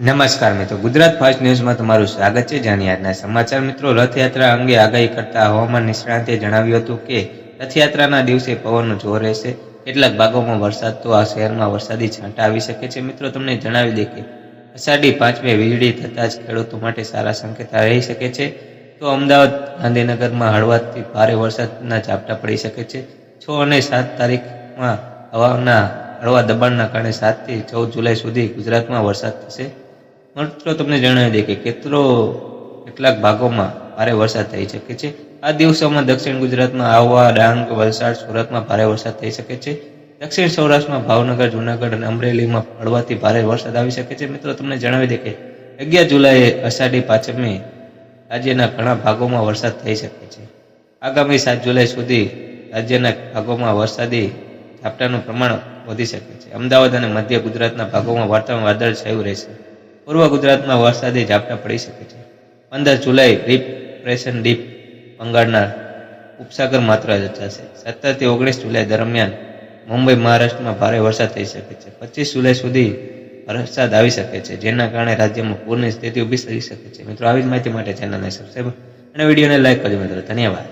નમસ્કાર મિત્રો. ગુજરાત ફાસ્ટ ન્યૂઝમાં તમારું સ્વાગત છે. જાણીએ આજના સમાચાર મિત્રો. રથયાત્રા અંગે આગાહી કરતા હવામાન નિષ્ણાંતે જણાવ્યું હતું કે, રથયાત્રાના દિવસે પવનનું જોર રહેશે. કેટલાક ભાગોમાં વરસાદ તો આ શહેરમાં વરસાદી છાંટા આવી શકે છે. મિત્રો, તમને જણાવી દે કે, અષાઢી પાંચમે વીજળી થતાં જ ખેડૂતો માટે સારા સંકેત રહી શકે છે. તો અમદાવાદ, ગાંધીનગરમાં હળવાથી ભારે વરસાદના ઝાપટા પડી શકે છે. છ અને સાત તારીખમાં હવાના હળવા દબાણના કારણે સાતથી ચૌદ જુલાઈ સુધી ગુજરાતમાં વરસાદ થશે. મિત્રો તમને જણાવી દે કે કેટલો કેટલાક ભાગોમાં ભારે વરસાદ થઈ શકે છે. આ દિવસોમાં દક્ષિણ ગુજરાતમાં આહવા, ડાંગ, વલસાડ, સુરતમાં ભારે વરસાદ થઈ શકે છે. દક્ષિણ સૌરાષ્ટ્રમાં ભાવનગર, જુનાગઢ અને અમરેલીમાં હળવાથી ભારે વરસાદ આવી શકે છે. મિત્રો, તમને જણાવી દે કે અગિયાર જુલાઈએ અષાઢી પાંચમી રાજ્યના ઘણા ભાગોમાં વરસાદ થઈ શકે છે. આગામી સાત જુલાઈ સુધી રાજ્યના ભાગોમાં વરસાદી ઝાપટાનું પ્રમાણ વધી શકે છે. અમદાવાદ અને મધ્ય ગુજરાતના ભાગોમાં વાતાવરણ વાદળ છાયું રહેશે. પૂર્વ ગુજરાતમાં વરસાદી ઝાપટા પડી શકે છે. પંદર જુલાઈ ડિપ્રેશન ડીપ બંગાળના ઉપસાગર માત્ર રચાશે સત્તરથી ઓગણીસ જુલાઈ દરમિયાન મુંબઈ મહારાષ્ટ્રમાં ભારે વરસાદ થઈ શકે છે. પચીસ જુલાઈ સુધી વરસાદ આવી શકે છે, જેના કારણે રાજ્યમાં પૂરની સ્થિતિ ઊભી થઈ શકે છે. મિત્રો, આવી જ માહિતી માટે ચેનલને સબસ્ક્રાઈબ અને વિડીયોને લાઈક કરજો મિત્રો. ધન્યવાદ.